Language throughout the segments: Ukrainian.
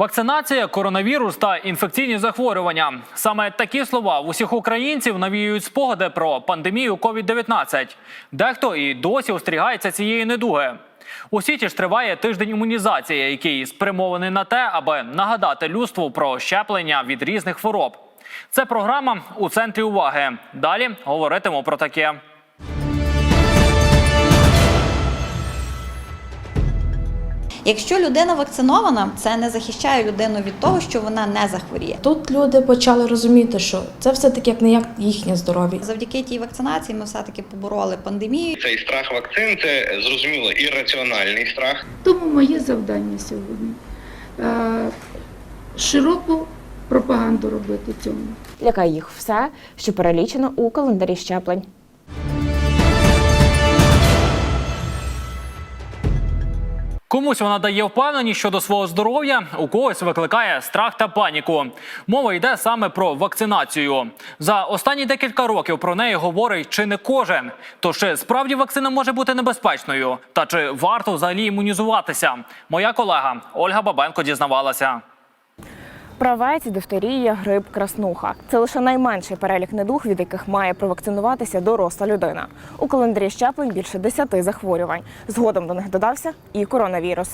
Вакцинація, коронавірус та інфекційні захворювання саме такі слова в усіх українців навіюють спогади про пандемію COVID-19. Дехто і досі остерігається цієї недуги. У світі ж триває тиждень імунізації, який спрямований на те, аби нагадати людству про щеплення від різних хвороб. Це програма у центрі уваги. Далі говоритиму про таке. Якщо людина вакцинована, це не захищає людину від того, що вона не захворіє. Тут люди почали розуміти, що це все-таки як не як їхнє здоров'я. Завдяки тій вакцинації ми все таки побороли пандемію. Цей страх вакцин це зрозуміло ірраціональний страх. Тому моє завдання сьогодні е, широку пропаганду робити цьому. лякає їх все, що перелічено у календарі щеплень. Комусь вона дає впевненість щодо свого здоров'я, у когось викликає страх та паніку. Мова йде саме про вакцинацію. За останні декілька років про неї говорить чи не кожен. То чи справді вакцина може бути небезпечною? Та чи варто взагалі імунізуватися? Моя колега Ольга Бабенко дізнавалася. Правець, дифтерія, грип, краснуха це лише найменший перелік недуг, від яких має провакцинуватися доросла людина. У календарі щеплень більше 10 захворювань. Згодом до них додався і коронавірус.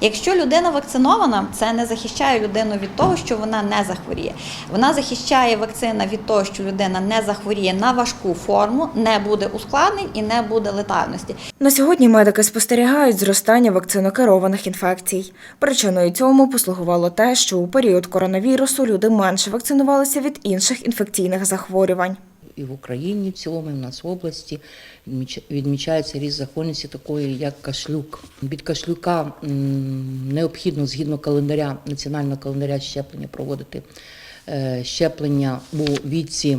Якщо людина вакцинована, це не захищає людину від того, що вона не захворіє. Вона захищає вакцина від того, що людина не захворіє на важку форму, не буде ускладнень і не буде летальності. На сьогодні медики спостерігають зростання вакцинокерованих інфекцій. Причиною цьому послугувало те, що у період коронавірусу люди менше вакцинувалися від інших інфекційних захворювань. І в Україні в цілому, і в нас в області відмічається ріст захворюваності такої, як кашлюк. Від кашлюка необхідно згідно календаря, національного календаря щеплення проводити е, щеплення у віці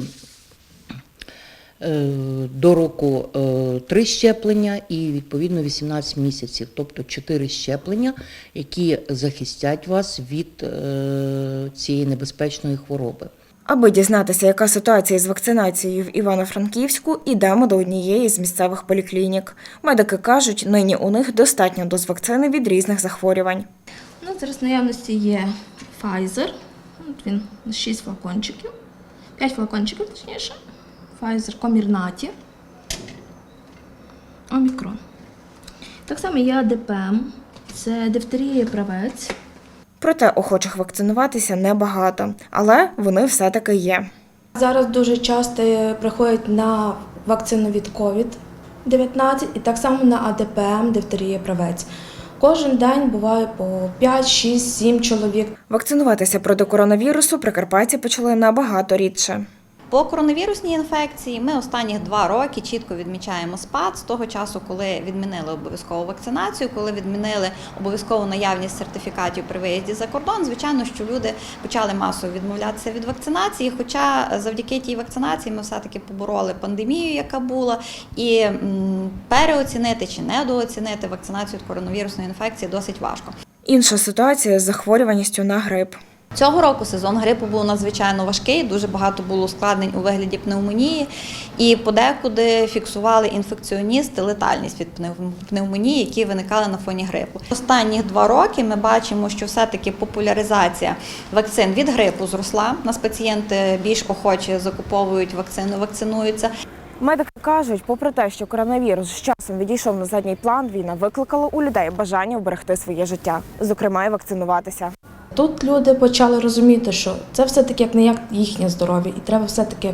е, до року е, три щеплення і відповідно 18 місяців, тобто 4 щеплення, які захистять вас від цієї небезпечної хвороби. Аби дізнатися, яка ситуація з вакцинацією в Івано-Франківську, ідемо до однієї з місцевих поліклінік. Медики кажуть, нині у них достатньо доз вакцини від різних захворювань. У нас зараз в наявності є Pfizer. Він 6 флакончиків. 5 флакончиків, точніше. Pfizer Comirnaty. Омікрон. Так само є АДПМ. Це дифтерія правець. Проте охочих вакцинуватися небагато, але вони все-таки є. Зараз дуже часто приходять на вакцину від COVID-19 і так само на АДПМ, дифтерія правець. Кожен день буває по 5, 6, 7 чоловік. Вакцинуватися проти коронавірусу прикарпатці почали набагато рідше. По коронавірусній інфекції ми останні два роки чітко відмічаємо спад з того часу, коли відмінили обов'язкову вакцинацію, коли відмінили обов'язкову наявність сертифікатів при виїзді за кордон. Звичайно, що люди почали масово відмовлятися від вакцинації. Хоча завдяки тій вакцинації ми все-таки побороли пандемію, яка була, і переоцінити чи недооцінити вакцинацію від коронавірусної інфекції досить важко. Інша ситуація з захворюваністю на грип. Цього року сезон грипу був надзвичайно важкий, дуже багато було ускладнень у вигляді пневмонії, і подекуди фіксували інфекціоністи летальність від пнев- пневмонії, які виникали на фоні грипу. Останні два роки ми бачимо, що все-таки популяризація вакцин від грипу зросла. Нас пацієнти більш охоче закуповують вакцину, вакцинуються. Медики кажуть, попри те, що коронавірус з часом відійшов на задній план, війна викликала у людей бажання вберегти своє життя, зокрема й вакцинуватися. Тут люди почали розуміти, що це все-таки як не як їхнє здоров'я, і треба все-таки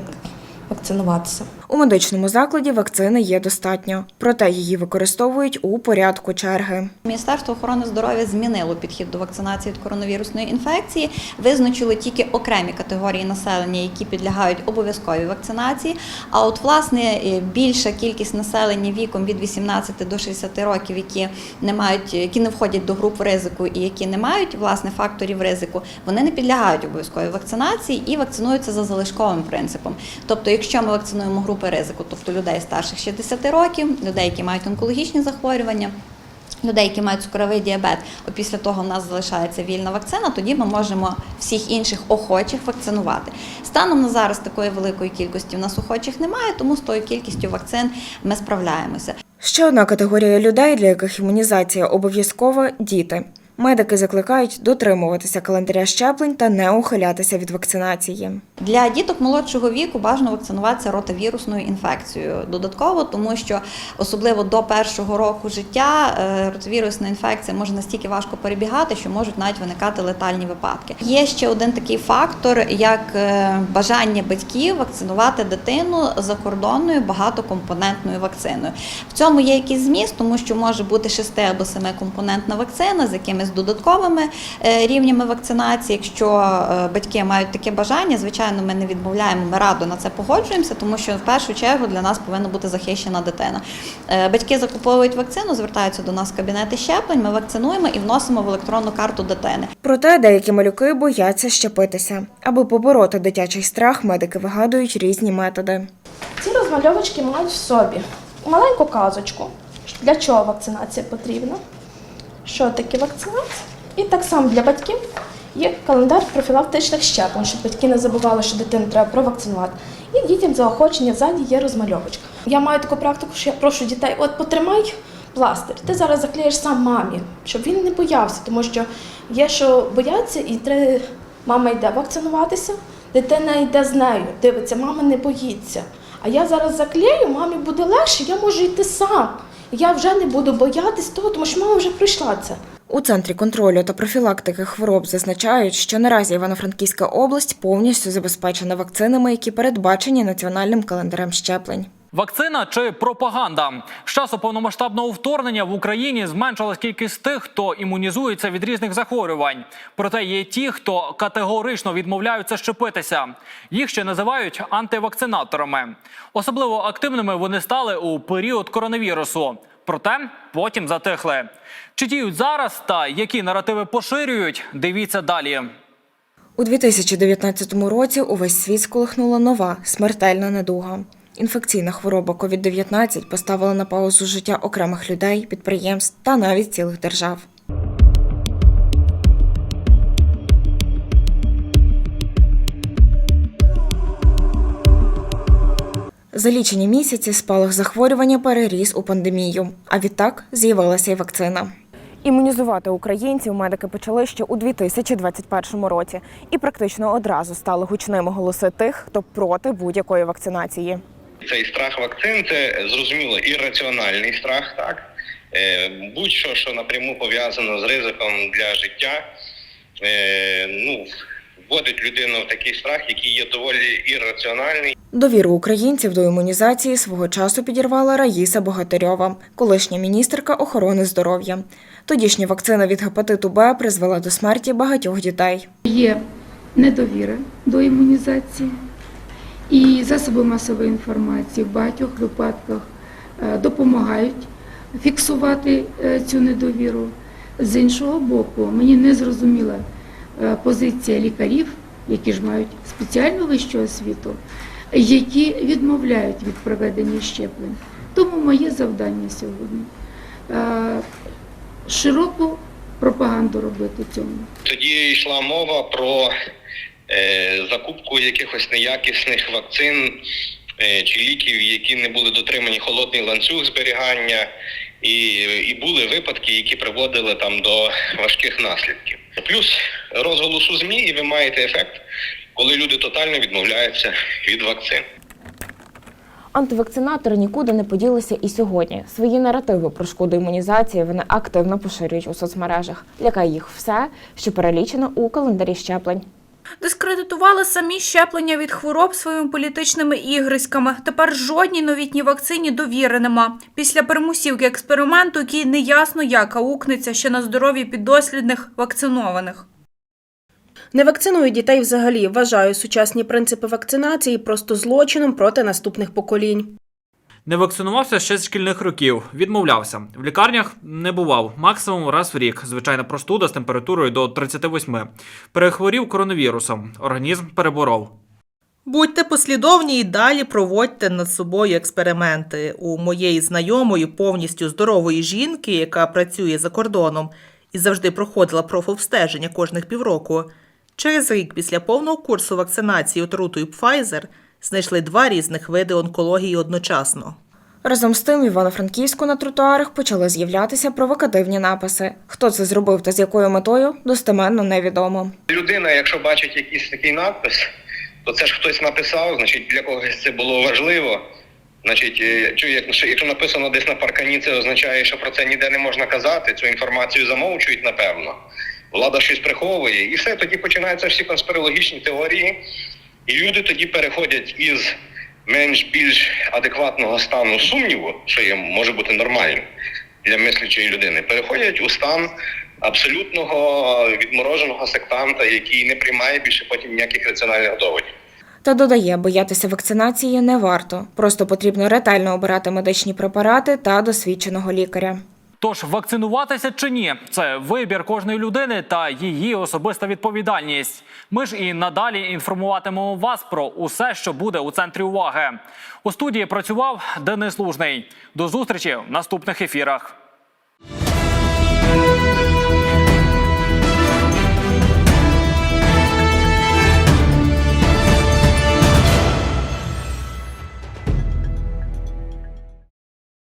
вакцинуватися. У медичному закладі вакцини є достатньо, проте її використовують у порядку черги. Міністерство охорони здоров'я змінило підхід до вакцинації від коронавірусної інфекції, визначило тільки окремі категорії населення, які підлягають обов'язковій вакцинації. А от власне е, більша кількість населення віком від 18 до 60 років, які не мають, які не входять до груп ризику і які не мають власне факторів ризику, вони не підлягають обов'язковій вакцинації і вакцинуються за залишковим принципом. Тобто, якщо ми вакцинуємо групи ризику, тобто людей старших 60 років, людей, які мають онкологічні захворювання. Людей, які мають цукровий діабет, а після того в нас залишається вільна вакцина, тоді ми можемо всіх інших охочих вакцинувати. Станом на зараз такої великої кількості в нас охочих немає, тому з тою кількістю вакцин ми справляємося. Ще одна категорія людей, для яких імунізація обов'язкова діти. Медики закликають дотримуватися календаря щеплень та не ухилятися від вакцинації. Для діток молодшого віку бажано вакцинуватися ротавірусною інфекцією. Додатково, тому що особливо до першого року життя е, ротавірусна інфекція може настільки важко перебігати, що можуть навіть виникати летальні випадки. Є ще один такий фактор, як е, бажання батьків вакцинувати дитину закордонною багатокомпонентною вакциною. В цьому є якийсь зміст, тому що може бути 6 або 7 компонентна вакцина з якимись додатковими е, рівнями вакцинації. Якщо е, батьки мають таке бажання, звичайно, ми не відмовляємо, ми радо на це погоджуємося, тому що в першу чергу для нас повинна бути захищена дитина. Е, Батьки закуповують вакцину, звертаються до нас в кабінети щеплень, ми вакцинуємо і вносимо в електронну карту дитини. Проте деякі малюки бояться щепитися. Аби побороти дитячий страх, медики вигадують різні методи. Ці розмальовочки мають в собі маленьку казочку, для чого вакцинація потрібна, що таке вакцинація. І так само для батьків є календар профілактичних щеплень, щоб батьки не забували, що дитину треба провакцинувати. І дітям заохочення ззаді є розмальовочка. Я маю таку практику, що я прошу дітей, от потримай пластир, ти зараз заклеїш сам мамі, щоб він не боявся, тому що є, що бояться, і треба, мама йде вакцинуватися, дитина йде з нею, дивиться, мама не боїться. А я зараз заклею, мамі буде легше, я можу йти сам. Я вже не буду боятись того, тому що мама вже пройшла це. У центрі контролю та профілактики хвороб зазначають, що наразі Івано-Франківська область повністю забезпечена вакцинами, які передбачені національним календарем щеплень. Вакцина чи пропаганда з часу повномасштабного вторгнення в Україні зменшилась кількість тих, хто імунізується від різних захворювань. Проте є ті, хто категорично відмовляються щепитися. Їх ще називають антивакцинаторами. Особливо активними вони стали у період коронавірусу. Проте потім затихли. Чи діють зараз та які наративи поширюють? Дивіться далі. У 2019 році увесь світ сколихнула нова смертельна недуга. Інфекційна хвороба COVID-19 поставила на паузу життя окремих людей, підприємств та навіть цілих держав. За лічені місяці спалах захворювання переріс у пандемію, а відтак з'явилася й вакцина. Імунізувати українців медики почали ще у 2021 році, і практично одразу стали гучними голоси тих, хто проти будь-якої вакцинації. Цей страх вакцин це зрозуміло ірраціональний страх, так Е, будь-що, що напряму пов'язано з ризиком для життя, е, ну вводить людину в такий страх, який є доволі ірраціональний. Довіру українців до імунізації свого часу підірвала Раїса Богатирьова, колишня міністерка охорони здоров'я. Тодішня вакцина від гепатиту Б призвела до смерті багатьох дітей. Є недовіра до імунізації, і засоби масової інформації в багатьох випадках е, допомагають фіксувати е, цю недовіру. З іншого боку, мені не зрозуміла е, позиція лікарів, які ж мають спеціальну вищу освіту, які відмовляють від проведення щеплень. Тому моє завдання сьогодні широку пропаганду робити цьому. Тоді йшла мова про закупку якихось неякісних вакцин е, чи ліків, які не були дотримані холодний ланцюг зберігання, і, і були випадки, які приводили там до важких наслідків. Плюс розголосу ЗМІ, і ви маєте ефект, коли люди тотально відмовляються від вакцин. Антивакцинатори нікуди не поділися і сьогодні. Свої наративи про шкоду імунізації вони активно поширюють у соцмережах. Лякає їх все, що перелічено у календарі щеплень. Дискредитували самі щеплення від хвороб своїми політичними ігриськами. Тепер жодній новітній вакцині довіри нема. Після перемусівки експерименту, який неясно як аукнеться ще на здоров'ї піддослідних вакцинованих. Не вакциную дітей взагалі. Вважаю сучасні принципи вакцинації просто злочином проти наступних поколінь. Не вакцинувався ще з шкільних років. Відмовлявся. В лікарнях не бував. Максимум раз в рік. Звичайна простуда з температурою до 38. Перехворів коронавірусом. Організм переборов. Будьте послідовні і далі проводьте над собою експерименти. У моєї знайомої повністю здорової жінки, яка працює за кордоном і завжди проходила профобстеження кожних півроку. Через рік після повного курсу вакцинації отрутою Pfizer знайшли два різних види онкології одночасно. Разом з тим, в Івано-Франківську на тротуарах почали з'являтися провокативні написи. Хто це зробив та з якою метою, достеменно невідомо. Людина, якщо бачить якийсь такий надпис, то це ж хтось написав, значить для когось це було важливо. Значить, е, якщо написано десь на паркані, це означає, що про це ніде не можна казати. Цю інформацію замовчують, напевно. Влада щось приховує, і все тоді починаються всі конспірологічні теорії, і люди тоді переходять із менш-більш адекватного стану сумніву, що є може бути нормальним для мислячої людини, переходять у стан абсолютного відмороженого сектанта, який не приймає більше потім ніяких раціональних доводів. Та додає, боятися вакцинації не варто. Просто потрібно ретельно обирати медичні препарати та досвідченого лікаря. Тож вакцинуватися чи ні, це вибір кожної людини та її особиста відповідальність. Ми ж і надалі інформуватимемо вас про усе, що буде у центрі уваги. У студії працював Денис Лужний. До зустрічі в наступних ефірах.